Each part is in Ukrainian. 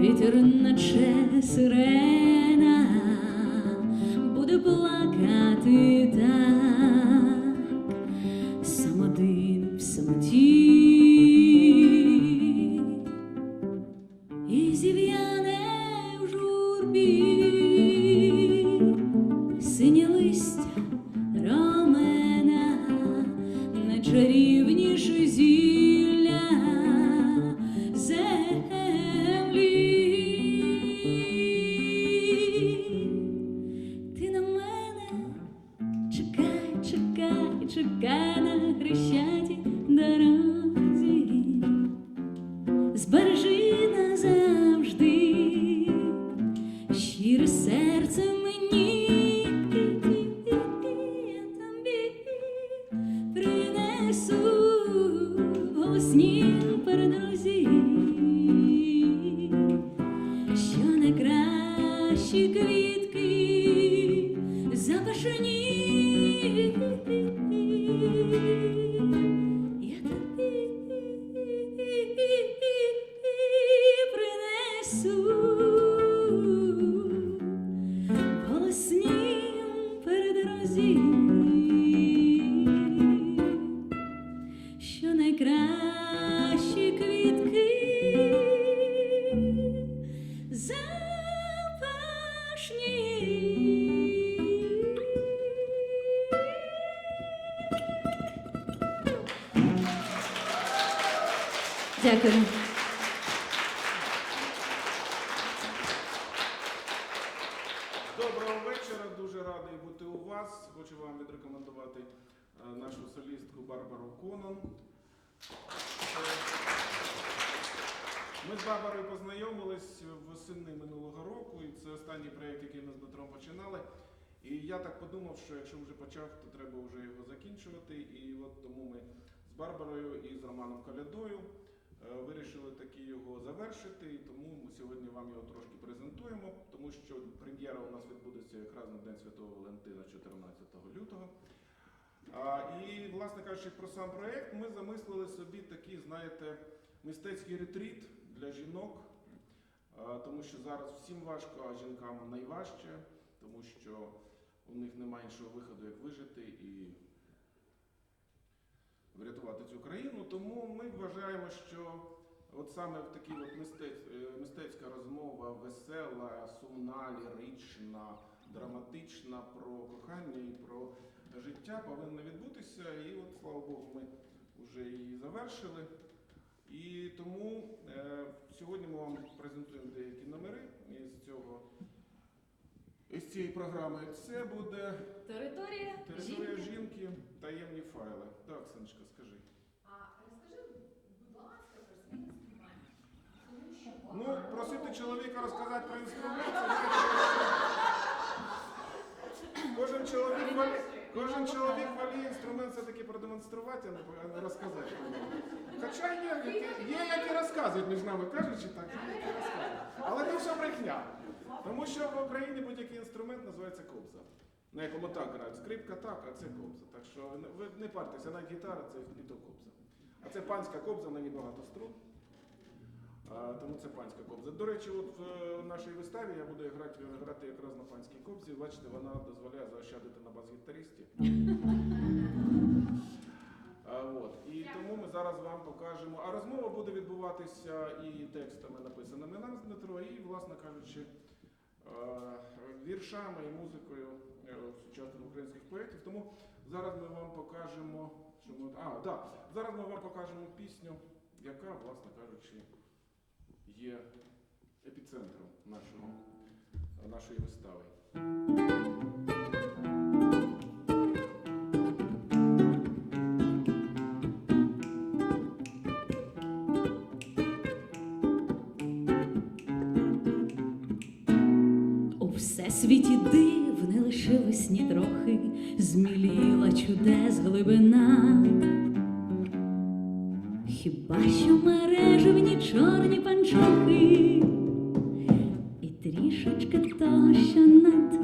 вітер наче сирена буде плакати. хрещаті дорога. познайомились восени минулого року, і це останній проєкт, який ми з Дмитром починали. І я так подумав, що якщо вже почав, то треба вже його закінчувати. І от тому ми з Барбарою і з Романом Калядою е, вирішили таки його завершити. І тому ми сьогодні вам його трошки презентуємо, тому що прем'єра у нас відбудеться якраз на День Святого Валентина, 14 лютого. А, І, власне кажучи, про сам проєкт ми замислили собі такий, знаєте, мистецький ретріт для жінок, Е, тому що зараз всім важко, а жінкам найважче, тому що у них немає іншого виходу, як вижити і врятувати цю країну. Тому ми вважаємо, що от саме в такій от мистець, е, мистецька розмова, весела, сумна, лірична, драматична про кохання і про життя повинна відбутися. І от слава Богу, ми вже її завершили. І тому е, сьогодні ми вам презентуємо деякі номери із цього. Із цієї програми це буде Територія територія жінки. жінки, таємні файли. Так, Санечка, скажи. А розкажи, будь ласка, про свій інструмент. Тому що Ну, багато- просити чоловіка розказати про інструмент, це кожен чоловік волі- кожен чоловік воліє інструмент все-таки продемонструвати, а не розказати. Хоча є, які, є, які розказують між нами кажучи, так, є, які розказують. Але це все брехня. Тому що в Україні будь-який інструмент називається кобза. На якому так грають. Скрипка так, а це кобза. Так що не- ви не партеся, навіть гітара це і то кобза. А це панська кобза, на ній багато струн. Тому це панська кобза. До речі, от в е, нашій виставі я буду грати, грати якраз на панській кобзі. Бачите, вона дозволяє заощадити на бас-гітаристі. От. І тому ми зараз вам покажемо. А розмова буде відбуватися і текстами написаними на Дмитро, і, власне кажучи, е, віршами і музикою е, сучасних українських поетів. Тому зараз ми вам покажемо, що ми. А, да, зараз ми вам покажемо пісню, яка, власне кажучи, є епіцентром нашого, нашої вистави. У всесвіті див не лишилось ні трохи, зміліла чудес глибина. Хіба що мережевні чорні панчохи, і трішечки того, що над,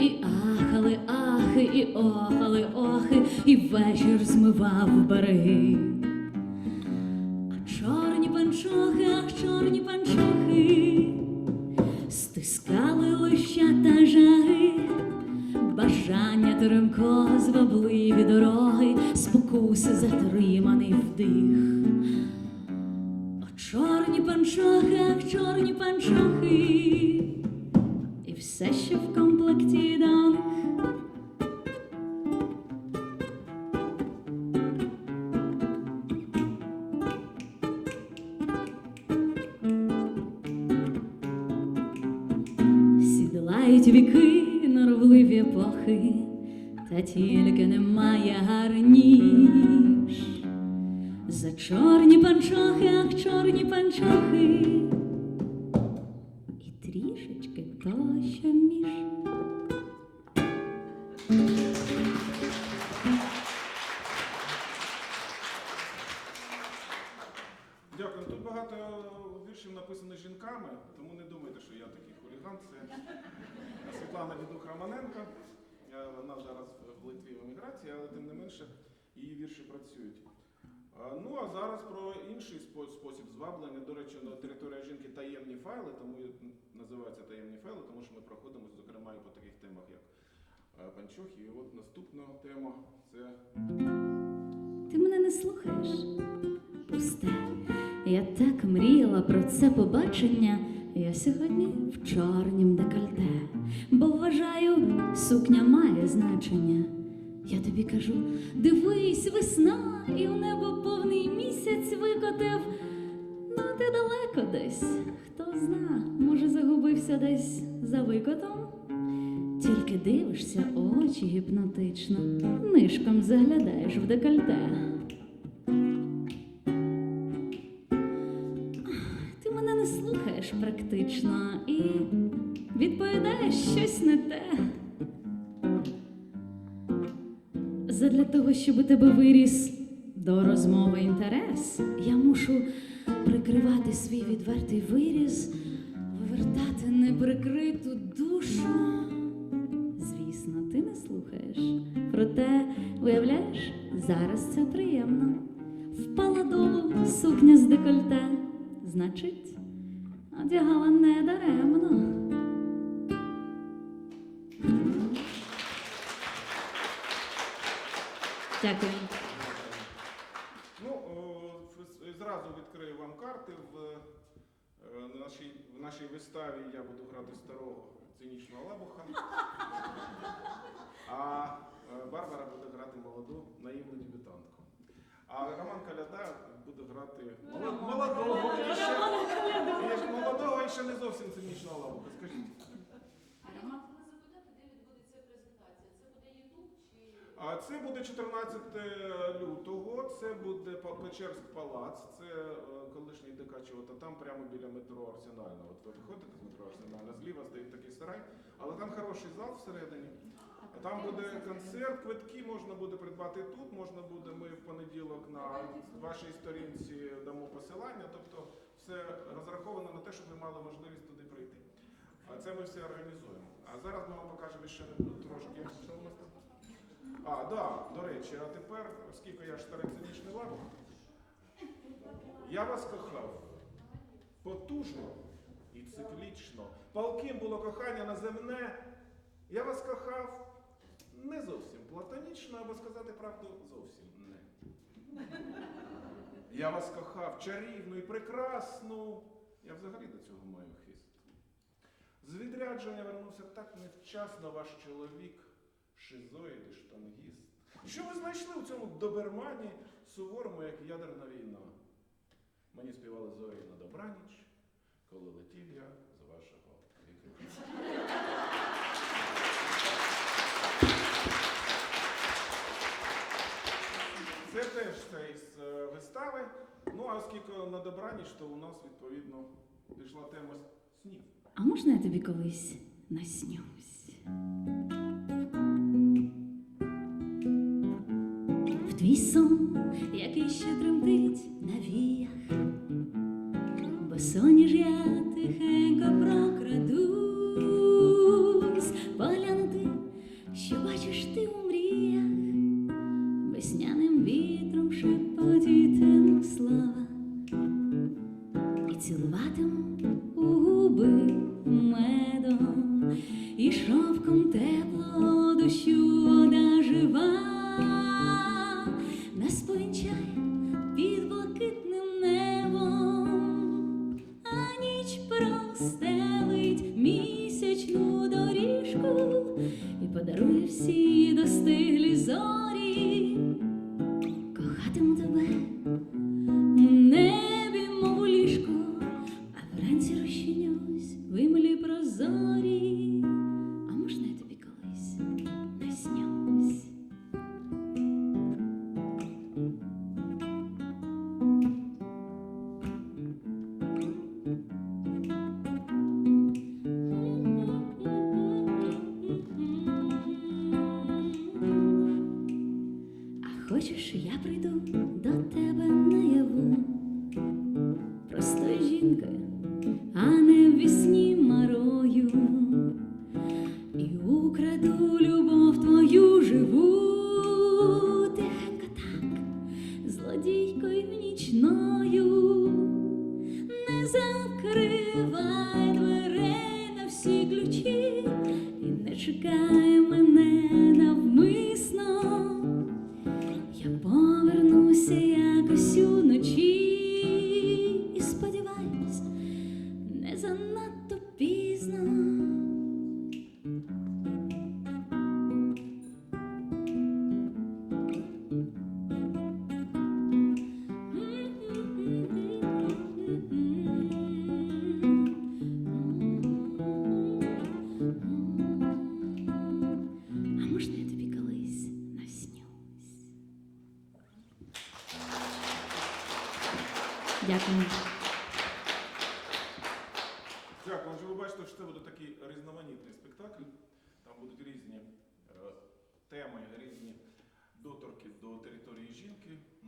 і ахали, ахи, і охали, охи, і вечір змивав береги. А чорні панчохи, ах, чорні панчохи. Стискали лища та жаги, бажання теремко звабливі дороги, спокуси затриманий вдих. О, чорні панчохи, ах, чорні панчохи, і все ще в комплекті до них. Сідлають віки, та тільки немає гарніш. За чорні панчохи, ах, чорні панчохи, і трішечки того, що між. Дякую. Тут багато віршів написано жінками, тому не думайте, що я такий хуліган. Це Світлана Дідух Романенко. Вона зараз в Литві в еміграції, але тим не менше її вірші працюють. Ну а зараз про інший спосіб зваблення. До речі, на територія жінки таємні файли, тому називаються таємні файли, тому що ми проходимо, зокрема, і по таких темах, як е. І от наступна тема це Ти мене не слухаєш? Пусте. Я так мріяла про це побачення. Я сьогодні в чорнім декольте, бо вважаю, сукня має значення. Я тобі кажу, дивись, весна, і у небо повний місяць викотив. Ну, ти далеко десь, хто зна, може, загубився десь за викотом. Тільки дивишся очі гіпнотично, нишком заглядаєш в декольте. Відповідаєш щось не те. Задля того, щоб у тебе виріс до розмови інтерес, я мушу прикривати свій відвертий виріз, вивертати неприкриту душу. Звісно, ти не слухаєш. Проте, уявляєш, зараз це приємно. Впала долу сукня з декольте. Значить, одягала не даремно. Дякую. Ну, зразу відкрию вам карти. В е, нашій в нашій виставі я буду грати старого цинічного лабуха, а е, Барбара буде грати молоду наївну дебютантку. А Роман Каляда буде грати моло- молодого і ще, і ж молодого і ще не зовсім цинічного лабуха. Скажіть. А хотіла запитати, де відбудеться презентація? Це буде Ютуб чи А це буде 14 лютого, це буде Па- Печерськ палац, це е, колишній ДК чого-то там, прямо біля метро Арсенальна. От ви виходите з метро Арсенальна, зліва стоїть такий сарай, але там хороший зал всередині. Там буде концерт, квитки можна буде придбати тут, можна буде, ми в понеділок на вашій сторінці дамо посилання, тобто все розраховано на те, щоб ви мали можливість туди прийти. А це ми все організуємо. А зараз ми вам покажемо ще трошки, що у нас там. А, да, до речі, а тепер, оскільки я ж старий цинічний я вас кохав потужно і циклічно. Палким було кохання наземне. Я вас кохав не зовсім платонічно, або сказати правду, зовсім не. Я вас кохав чарівну і прекрасну. Я взагалі до цього маю хист. З відрядження вернувся так невчасно ваш чоловік, шизоїд і штангіст. Що ви знайшли у цьому добермані, суворому, як ядерна війна? Мені співали зорі на добраніч, коли летів я з вашого вікна. Це теж це із е, вистави. Ну а оскільки на добраніч, то у нас відповідно пішла тема снів. А можна я тобі колись наснюсь? В твій сон, який ще тремтить на віях, бо соніж я тихенько прокрадусь, поглянути, що бачиш ти у цілуватиму у губи медом, і шовком тепло дощу вода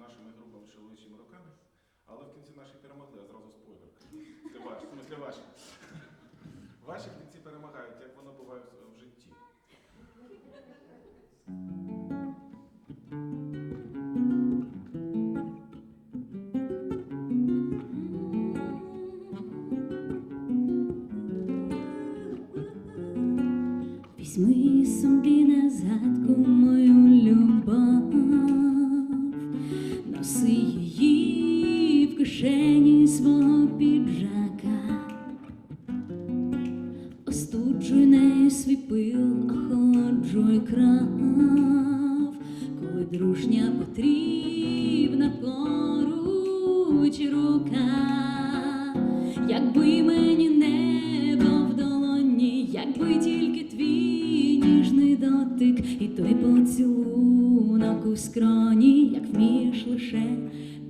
нашими грубими чоловічими руками. Але в кінці наші перемогли, я зразу спойлер. Це ваші, в смислі ваші. Ваші в кінці перемагають, як воно буває в- житті. Візьми собі на згадку мою Остуджуй нею свій пил, охолоджуй крав, коли дружня потрібна поруч рука, якби мені небо в долоні, якби тільки твій ніжний дотик, і той поцілунок у скроні, як вмієш лише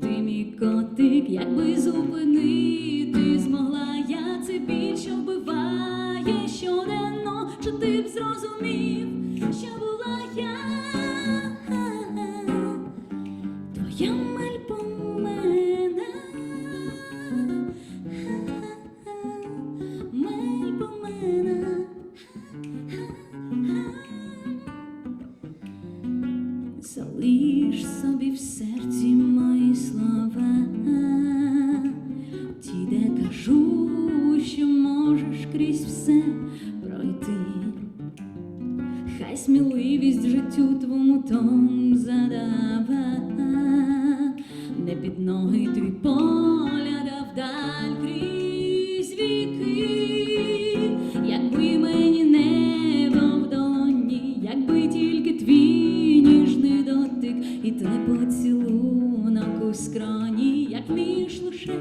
ти мій котик, якби зупинити змогла я це біль, що той поцілунок у скроні, як між лише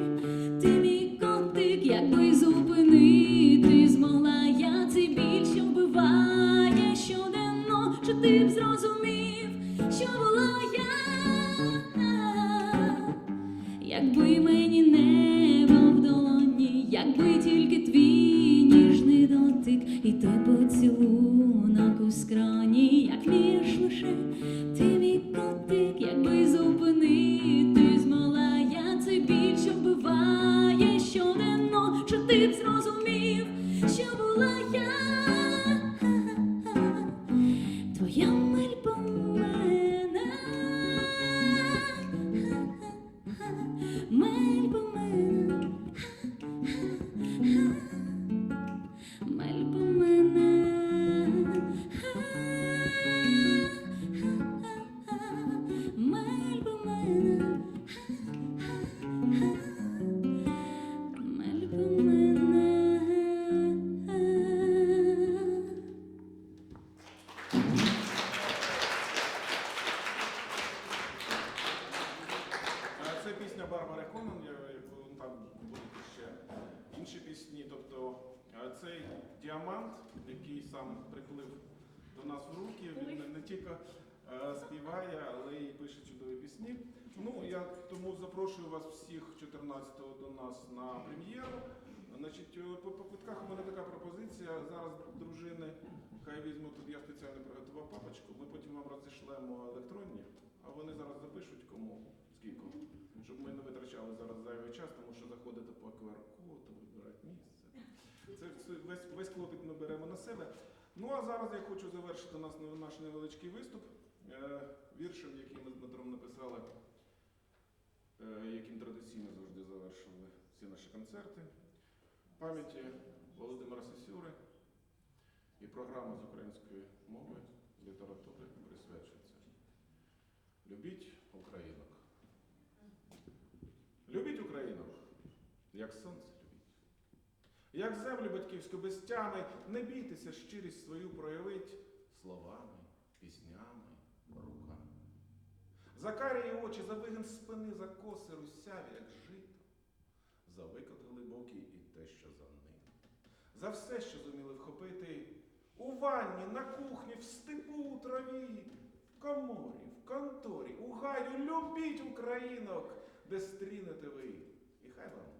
цей діамант, який сам приплив до нас в руки, він не, тільки е, співає, але й пише чудові пісні. Ну, я тому запрошую вас всіх 14-го до нас на прем'єру. Значить, е, по, по квитках у мене така пропозиція. Зараз дружини хай візьмуть, тут я спеціально приготував папочку. Ми потім вам розійшлемо електронні, а вони зараз запишуть кому скільки. Щоб ми не витрачали зараз зайвий час, тому що заходити по QR-коду, вибирати місце. Це весь, весь клопіт ми беремо на себе. Ну а зараз я хочу завершити нас, наш невеличкий виступ е, віршем, який ми з Дмитром написали, е, яким традиційно завжди завершували всі наші концерти. Пам'яті Володимира Сосюри і програма з української мови, літератури присвячується. Любіть українок. Любіть українок, як сонце. Як землю батьківську без тями, не бійтеся щирість свою проявить словами, піснями, руками. За карії очі, за вигин спини, за коси русяві, як жито, за викот глибокий і те, що за ним. За все, що зуміли вхопити у ванні, на кухні, в степу, у траві, в коморі, в конторі, у гаю, любіть українок, де стрінете ви. І хай вам.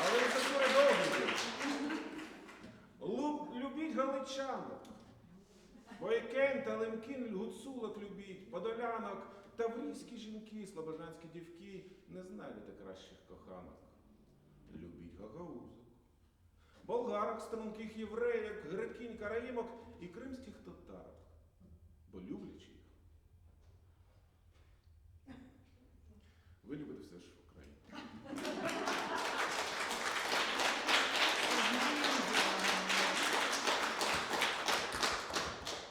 Але довго. Лу- Любіть галичанок. Бойкен та лемкін гуцулок любіть, подолянок, таврійські жінки, слобожанські дівки, не знайдете кращих коханок. Любіть гагаузок. Болгарок, струнких євреїв, грекінь, караїмок і кримських татарок. Бо люблячи їх. Ви любите все ж Україну.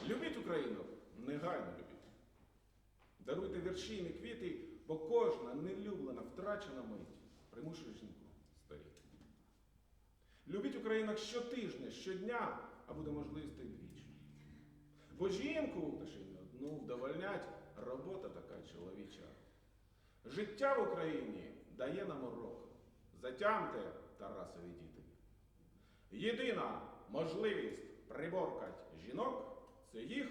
Любіть Україну, негайно любіть. Даруйте вірші і квіти, бо кожна нелюблена, втрачена на мить примушує жінку старіти. Любіть Українок щотижня, щодня, а буде можливість і двічі. Бо жінку та ще не одну вдовольнять робота така чоловіча. Життя в Україні дає нам урок. Затямте, Тарасові діти. Єдина можливість приборкать жінок це їх